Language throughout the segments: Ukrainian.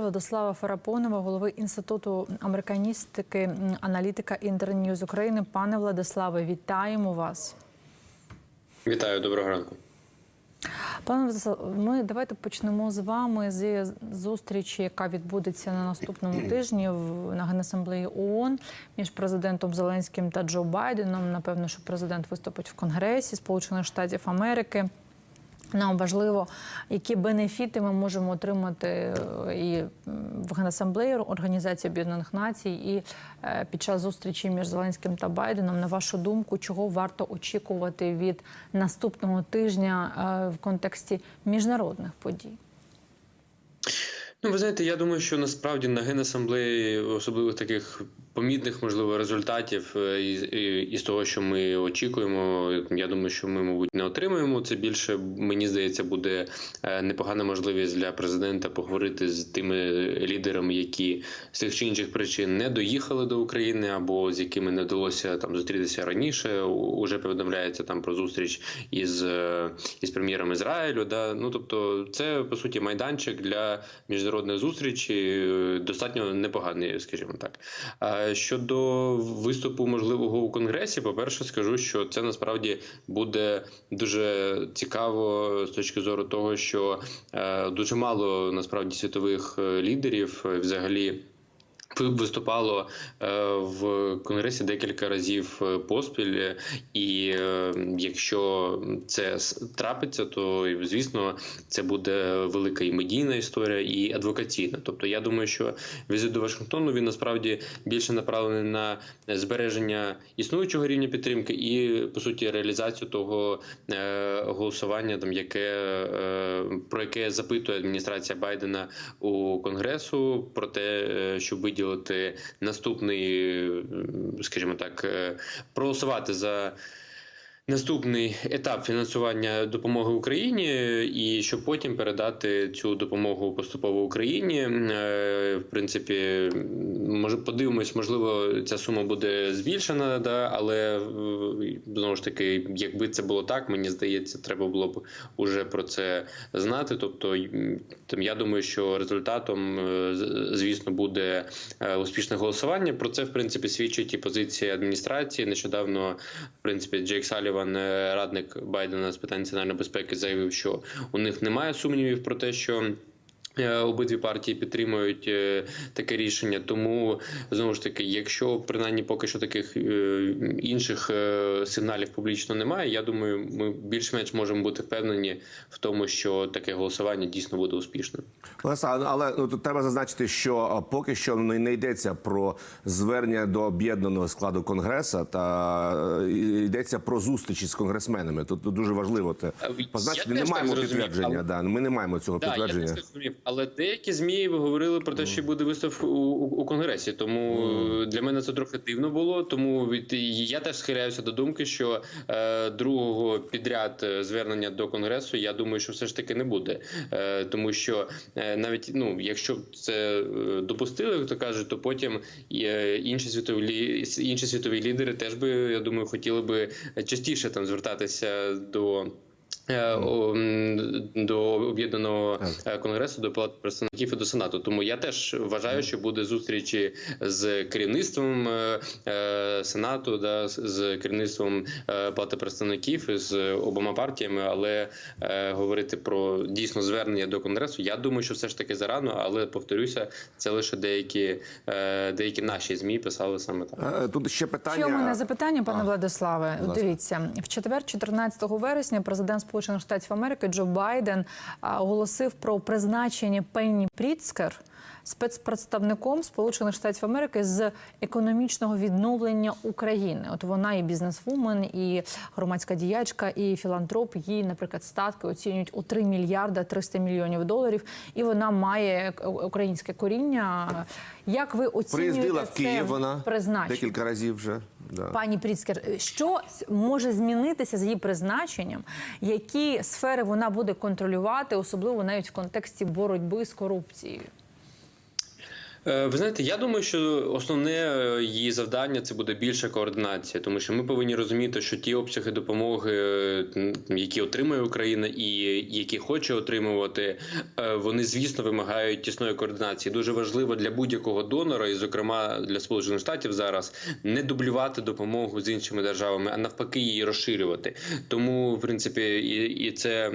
Владислава Фарапонова, голови інституту американістики, аналітика Інтерньюз України. Пане Владиславе, вітаємо вас. Вітаю, доброго ранку. Пане Владиславе, ми давайте почнемо з вами з зустрічі, яка відбудеться на наступному тижні в на генасамблеї ООН між президентом Зеленським та Джо Байденом. Напевно, що президент виступить в Конгресі Сполучених Штатів Америки. Нам важливо, які бенефіти ми можемо отримати е, і в Генасамблеї Організації Об'єднаних Націй, і е, під час зустрічі між Зеленським та Байденом. На вашу думку, чого варто очікувати від наступного тижня е, в контексті міжнародних подій? Ну, ви знаєте, я думаю, що насправді на генасамблеї особливих таких помітних, можливо, результатів е, із, із того, що ми очікуємо. Я думаю, що ми, мабуть, не отримаємо. Це більше мені здається, буде е, непогана можливість для президента поговорити з тими лідерами, які з тих чи інших причин не доїхали до України, або з якими не вдалося там зустрітися раніше. Уже повідомляється там про зустріч із, е, із прем'єром Ізраїлю. Да? Ну тобто, це по суті майданчик для міжнародних зустрічей, е, достатньо непоганий, скажімо так. А щодо виступу можливого у конгресі, по-перше, скажу, що це насправді буде дуже цікаво з точки зору того, що е, дуже мало насправді світових е, лідерів е, взагалі. Ви- Виступало е, в конгресі декілька разів е, поспіль, і е, якщо це трапиться, то звісно це буде велика і медійна історія, і адвокаційна. Тобто, я думаю, що візит до Вашингтону він насправді більше направлений на збереження існуючого рівня підтримки і по суті реалізацію того голосування, там яке про яке запитує адміністрація Байдена у Конгресу, про те, е, щоб виділити наступний, скажімо так, е, проголосувати за. Наступний етап фінансування допомоги Україні, і щоб потім передати цю допомогу поступово Україні. Е, В принципі, може подивимось, можливо, ця сума буде збільшена, да, але е, знову ж таки, якби це було так, мені здається, треба було б уже про це знати. Тобто, там я думаю, що результатом, е, звісно, буде успішне голосування. Про це в принципі свідчить і позиція адміністрації. Нещодавно, в принципі, Джейк Саліван, е, радник Байдена з питань національної безпеки, заявив, що у них немає сумнівів про те, що. Е, Обидві партії підтримують е, таке рішення, тому знову ж таки, якщо принаймні поки що таких е, інших сигналів публічно немає, я думаю, ми більш-менш можемо бути впевнені в тому, що таке голосування дійсно буде успішним. Олеса, але ну тут треба зазначити, що поки що не, не йдеться про звернення до об'єднаного складу конгреса, та йдеться про зустрічі з конгресменами. Тут, дуже важливо те позначити. Не маємо підтвердження. але- Да, ми не маємо цього Да, підтвердження. зрозумів. Але деякі змі говорили про те, що буде вистав у, у, у конгресі. Тому для мене це трохи дивно було. Тому від- я теж схиляюся до думки, що е, другого підряд е, звернення до конгресу, я думаю, що все ж таки не буде. Е, тому що е, навіть ну, якщо це е, допустили, як то кажуть, то потім е, інші світові інші світові лідери теж би я думаю хотіли би частіше там звертатися до. Об'єднаного е, конгресу, до палати представників і до сенату. Тому я теж вважаю, що буде зустрічі з керівництвом е, е, сенату, да, з- керівництвом палати представників з обома партіями. Але говорити про дійсно звернення до конгресу, я думаю, що все ж таки зарано. Але повторюся, це лише деякі, деякі наші змі писали саме так. Тут ще питання. Ще у мене запитання, пане А, Владиславе. Дивіться, в четвер, 14 вересня, президент Сполучених Штатів Америки Джо Байден а, оголосив про призначення Пенні Пріцкер спецпредставником Сполучених Штатів Америки з економічного відновлення України. От вона і бізнесвумен, і громадська діячка, і філантроп. Її, наприклад, статки оцінюють у 3 мільярда 300 мільйонів доларів. І вона має українське коріння. Як ви оцінюєте Приїздила в Київ. Вона призначення? декілька разів вже. Да. Пані Пріцкер, що може змінитися з її призначенням? Які сфери вона буде контролювати, особливо навіть в контексті боротьби з корупцією? Е, Ви знаєте, я думаю, що основне е, її завдання це буде більша координація, тому що ми повинні розуміти, що ті обсяги допомоги, е, які отримує Україна, і які хоче отримувати, вони звісно вимагають тісної координації. Дуже важливо для будь-якого донора, і зокрема для Сполучених Штатів зараз не дублювати допомогу з іншими державами, а навпаки її розширювати. Тому, в принципі, і, і це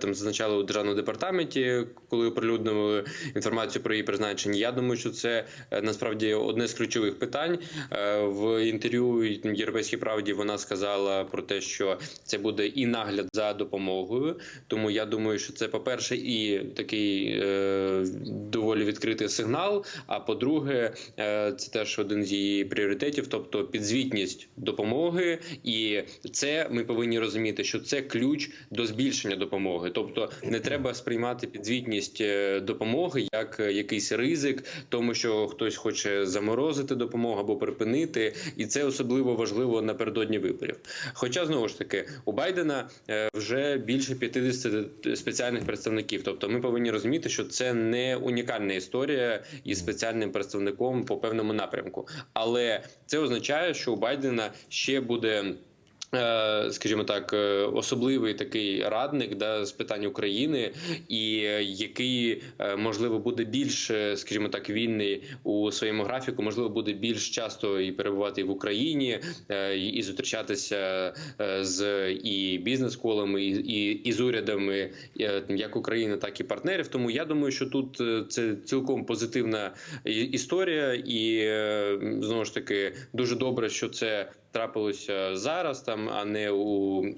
там зазначали у державному департаменті, коли оприлюднили інформацію про її призначення. Я думаю, що це е, насправді одне з ключових питань. Е, В інтерв'ю Європейській правді вона сказала про те, що це буде і нагляд за допомогою. Тому я думаю, що це, по-перше, і такий е, доволі відкритий сигнал. А по-друге, це теж один з її пріоритетів, тобто підзвітність допомоги, і це ми повинні розуміти, що це ключ до збільшення допомоги. Тобто не треба сприймати підзвітність допомоги як якийсь ризик, тому що хтось хоче заморозити допомогу або припинити, і це особливо важливо напередодні виборів. Хоча знову ж таки у Байдена е, вже більше 50 спеціальних представників. Тобто, ми повинні розуміти, що це не унікальна історія із спеціальним представником по певному напрямку, але це означає, що у Байдена ще буде. Е, Скажімо так, е, особливий такий радник да, з питань України, і е, який можливо буде більш, скажімо так, вільний у своєму графіку, можливо, буде більш часто і перебувати в Україні, і зустрічатися з і бізнес-колами, і, і, з урядами як України, так і партнерів. Тому я думаю, що тут це цілком позитивна історія, і знову ж таки дуже добре, що це трапилося зараз, там а не у,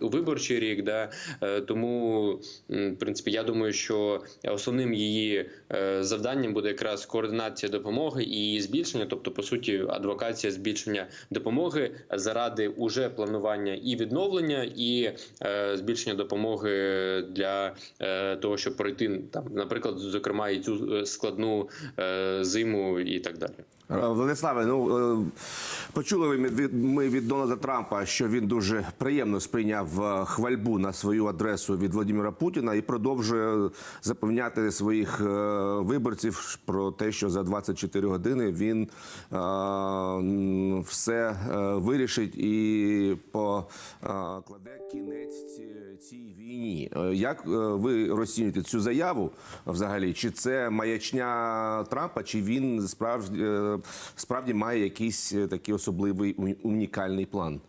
у виборчий рік. Да? Е, Тому, в принципі, я думаю, що основним її е, завданням буде якраз координація допомоги і її збільшення, тобто, по суті, адвокація збільшення допомоги заради уже планування і відновлення, і е, збільшення допомоги для того, щоб пройти там, наприклад, зокрема, і цю складну зиму і так далі. Е, Владиславе, ну е, почули ми від Дональда Трампа, що він дуже приємно сприйняв е, хвальбу на свою адресу від Владимира Путіна і продовжує запевняти своїх виборців про те, що за 24 години він все вирішить і покладе кінець цій війні. Як ви розцінюєте цю заяву взагалі? Чи це маячня Трампа, чи він справді, справді має якийсь е, такий особливий унікальний план?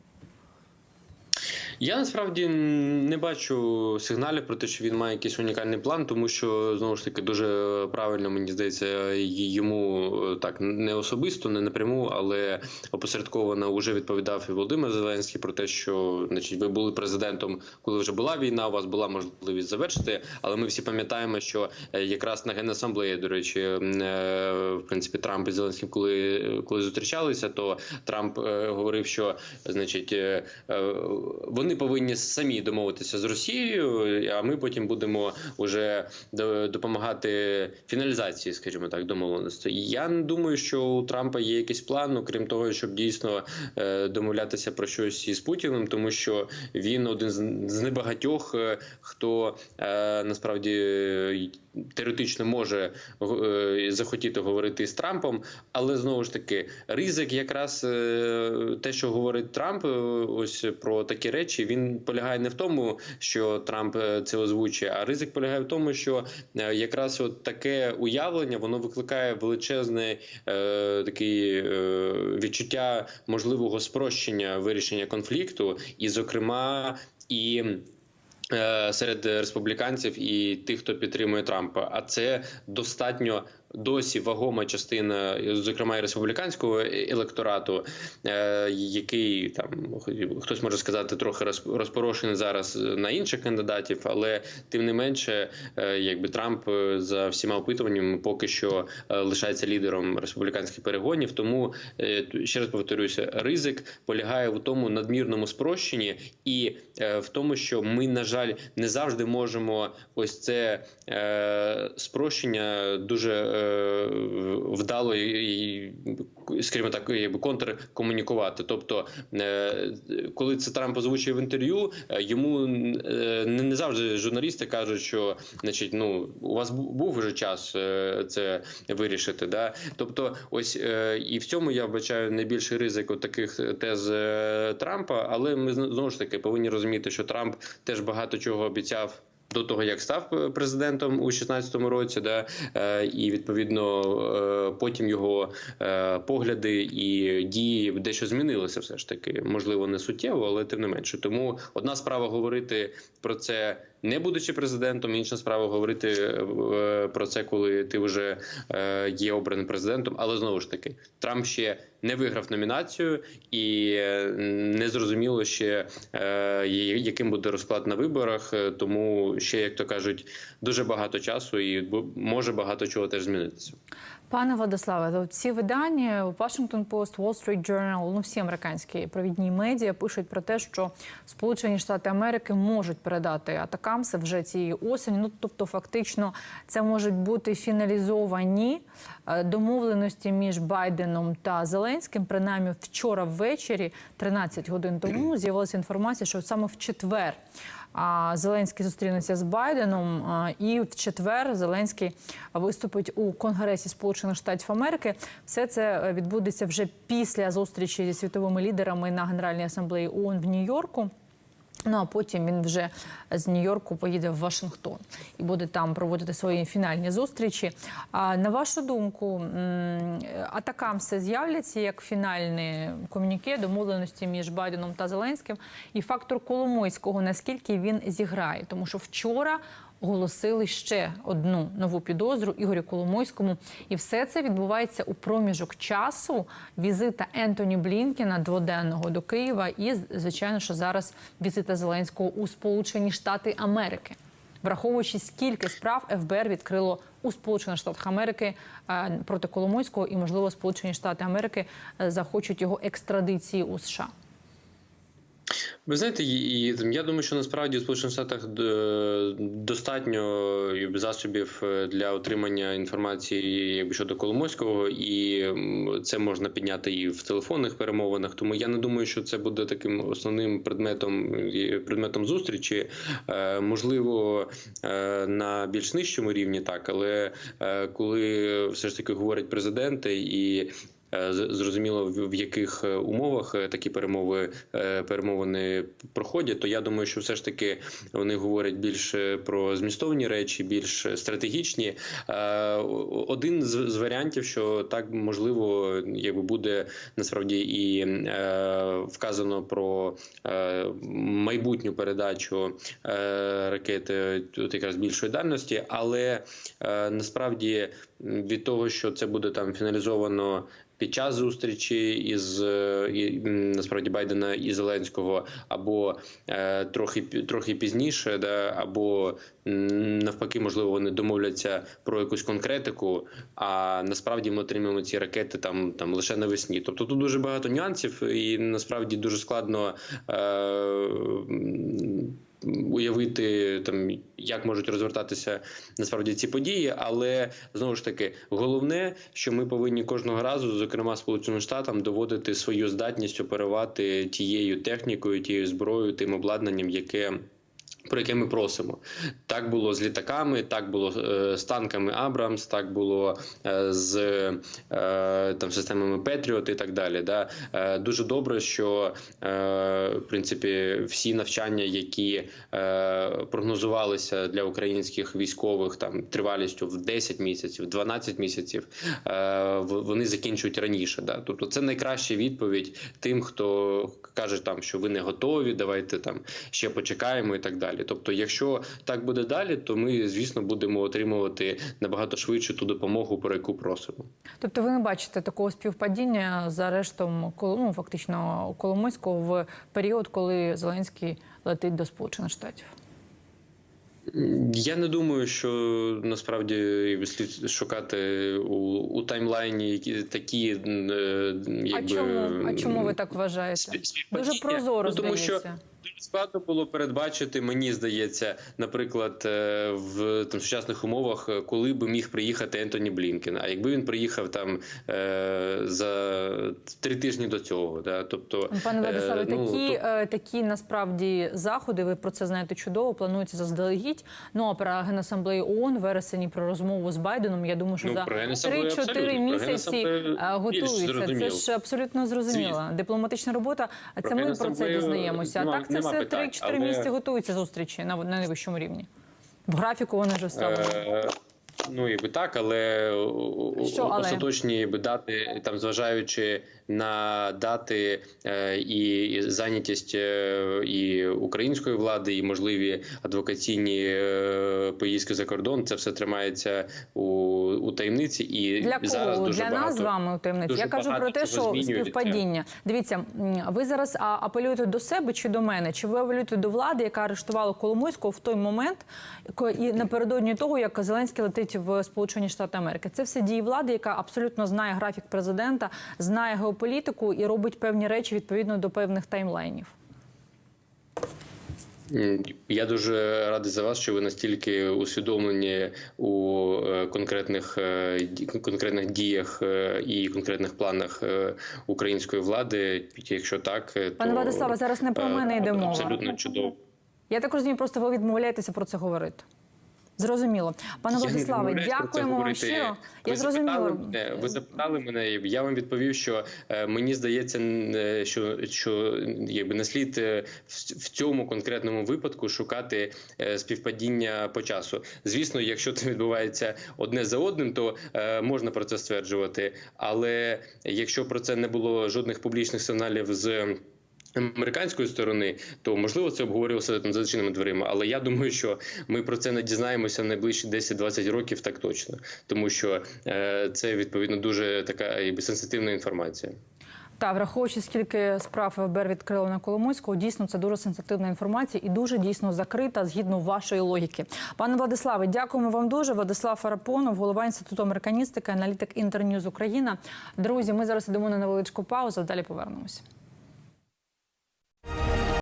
Я насправді не бачу сигналів про те, що він має якийсь унікальний план, тому що знову ж таки дуже правильно мені здається, йому е, так не особисто, не напряму, але опосередковано вже відповідав і Володимир Зеленський про те, що значить, ви були президентом, коли вже була війна. У вас була можливість завершити. Але ми всі пам'ятаємо, що е, якраз на генасамблеї, до речі, е, в принципі, Трамп і Зеленський, коли, коли зустрічалися, то Трамп говорив, що значить е, вони повинні самі домовитися з Росією, а ми потім будемо вже до- допомагати фіналізації, скажімо так, домовленостей. Я не думаю, що у Трампа є якийсь план, окрім того, щоб дійсно е, домовлятися про щось із Путіним, тому що він один з- небагатьох, е, хто е, насправді е, теоретично може е, захотіти говорити з Трампом, але знову ж таки ризик, якраз е, те, що говорить Трамп, е, ось про такі речі, він полягає не в тому, що Трамп це озвучує, а ризик полягає в тому, що е, якраз от таке уявлення воно викликає величезне е, такий е, відчуття можливого спрощення вирішення конфлікту, і, зокрема, і е, серед республіканців і тих, хто підтримує Трампа. А це достатньо досі вагома частина, зокрема і республіканського електорату, е, який там хтось може сказати трохи роз- розпорошений зараз на інших кандидатів, але тим не менше, е, якби Трамп е, за всіма опитуваннями поки що лишається лідером республіканських перегонів. Тому ще раз повторюся, ризик полягає в тому надмірному спрощенні і в тому, що ми, на жаль, не завжди можемо ось це спрощення дуже вдало і, скажімо так, якби контркомунікувати. Тобто, е, коли це Трамп озвучує в інтерв'ю, е, йому е, не, завжди журналісти кажуть, що значить, ну у вас був вже час е, це вирішити. Да? Тобто, ось е, і в цьому я вбачаю найбільший ризик таких тез е, Трампа. Але ми знову ж таки повинні розуміти, що Трамп теж багато чого обіцяв. До того як став е, президентом у 16-му році, да е, і відповідно е, потім його погляди і дії дещо змінилися, все ж таки, можливо, не суттєво, але тим не менше. Тому одна справа говорити про це, не будучи президентом, інша справа говорити е, про це, коли ти вже е, є обраним президентом. Але знову ж таки, Трамп ще не виграв номінацію, і е, не зрозуміло ще е, яким буде розклад на виборах. е, Тому ще, як то кажуть, дуже багато часу і може багато чого теж змінитися. Пане Владиславе, ці видання Washington Post, Wall Street Journal, ну всі американські провідні медіа пишуть про те, що Сполучені Штати Америки можуть передати атакамси вже цієї осені. Ну тобто, фактично, це можуть бути фіналізовані е, домовленості між Байденом та Зеленським. Принаймні, вчора ввечері, 13 годин тому, з'явилася інформація, що саме в четвер. Зеленський зустрінеться з Байденом, і в четвер Зеленський виступить у Конгресі Сполучених Штатів Америки. Все це е, відбудеться вже після зустрічі зі світовими лідерами на Генеральній асамблеї ООН в Нью-Йорку. Ну а потім він вже з Нью-Йорку поїде в Вашингтон і буде там проводити свої фінальні зустрічі. А на вашу думку, атакам атакамси з'являться як фінальне комюніке домовленості між Байденом та Зеленським, і фактор Коломойського, наскільки він зіграє, тому що вчора. Оголосили ще одну нову підозру Ігорю Коломойському, і все це відбувається у проміжок часу. Візита Ентоні Блінкіна дводенного до Києва, і звичайно, що зараз візита Зеленського у Сполучені Штати Америки, враховуючи скільки справ ФБР відкрило у Сполучених Штатах Америки е, проти Коломойського, і можливо Сполучені Штати Америки е, захочуть його екстрадиції у США. Ви знаєте, я думаю, що насправді в Сполучених Штатах е, достатньо засобів е, для отримання інформації якби, щодо Коломойського, і це можна підняти і в телефонних перемовинах. Тому я не думаю, що це буде таким основним предметом предметом зустрічі. Е, Можливо, е, на більш нижчому рівні так, але е, коли все ж таки говорять президенти і Е, Зрозуміло, в яких е, умовах е, такі перемови е, перемовини проходять. То я думаю, що все ж таки вони говорять більше про змістовні речі, більш стратегічні. Е, Один з, варіантів, що так можливо, якби буде насправді і е, вказано про е, майбутню передачу е, ракети тут якраз більшої дальності, але е, насправді від того, що це буде там фіналізовано під час зустрічі із е, і, насправді Байдена і Зеленського, або е, трохи трохи пізніше, да, або навпаки, можливо, вони домовляться про якусь конкретику. А насправді ми отримаємо ці ракети там там лише навесні. Тобто тут дуже багато нюансів, і насправді дуже складно. Е, Уявити там, як можуть розвертатися насправді ці події, але знову ж таки головне, що ми повинні кожного разу, зокрема Сполученим Штатам, доводити свою здатність оперувати тією технікою, тією зброєю, тим обладнанням, яке. Про яке ми просимо, так було з літаками, так було е, з танками Абрамс, так було е, з е, там системами Петріот і так далі. Да? Дуже добре, що в принципі всі навчання, які прогнозувалися для українських військових там тривалістю в 10 місяців, 12 місяців, вони закінчують раніше. Да? Тобто це найкраща відповідь тим, хто каже, там що ви не готові, давайте там ще почекаємо і так далі. Тобто, якщо так буде далі, то ми звісно будемо отримувати набагато швидше ту допомогу, про яку просимо. Тобто ви не бачите такого співпадіння з арештом ну, фактично Коломойського в період, коли Зеленський летить до Сполучених Штатів? Я не думаю, що насправді слід шукати у, у таймлайні такі е, якби, а чому? А чому ви так вважаєте? Дуже прозоро Ну, тому що здається. Складно було передбачити, мені здається, наприклад, е, в там сучасних умовах, е, коли би міг приїхати Ентоні Блінкен. А якби він приїхав там е, за три тижні до цього, да, тобто Пане Владиславе, е, ну, такі, то- такі насправді заходи, ви про це знаєте чудово, плануються заздалегідь. Ну а про Генасамблею ООН вересені про розмову з Байденом. Я думаю, що Ну, за про 3-4 місяці готуються. Це ж абсолютно зрозуміло. Дипломатична робота. А Про це ми про це дізнаємося. А так це нема все питань, 3-4 але- місяці готуються зустрічі на, на найвищому рівні. В графіку вони вже вставлені. Е, Ну якби так, але, Що але? остаточні якби, дати, там зважаючи на дати е, і, зайнятість е, і української влади, і можливі адвокаційні е, поїздки за кордон, це все тримається у, у таємниці. І Для зараз кого? дуже Для багато, нас з вами у таємниці. Я кажу про те, що співпадіння. Дивіться, ви зараз апелюєте до себе чи до мене? Чи ви апелюєте до влади, яка арештувала Коломойського в той момент, і напередодні того, як Зеленський летить в Сполучені Штати Америки? Це все дії влади, яка абсолютно знає графік президента, знає геополітику і робить певні речі відповідно до певних таймлайнів. Я дуже радий за вас, що ви настільки усвідомлені у е, конкретних е, конкретних діях е, і конкретних планах української влади. Якщо так, е, Пане то, Владиславе, зараз не про мене йде мова. Абсолютно чудово. Я так розумію, просто ви відмовляєтеся про це говорити. Зрозуміло, пане Владиславе, дякуємо вам щиро. Я зрозуміла. ви запитали мене, я вам відповів, що е, мені здається, е, що, що якби не слід е, в, цьому конкретному випадку шукати співпадіння по часу. Звісно, якщо це відбувається одне за одним, то можна про це стверджувати. Але якщо про це не було жодних публічних сигналів з. Американської сторони, то можливо це обговорювалося там за зачиненими дверима. Але я думаю, що ми про це не дізнаємося найближчі 10-20 років, так точно, тому що е, це відповідно дуже така якби, сенситивна інформація. Та враховуючи скільки справ ФБР відкрило на Коломойського, дійсно це дуже сенситивна інформація і дуже дійсно закрита згідно вашої логіки. Пане Владиславе, дякуємо вам дуже. Владислав Фарапонов, голова інституту американістики, аналітик Інтерньюз Україна. Друзі, ми зараз йдемо на невеличку паузу. Далі повернемося.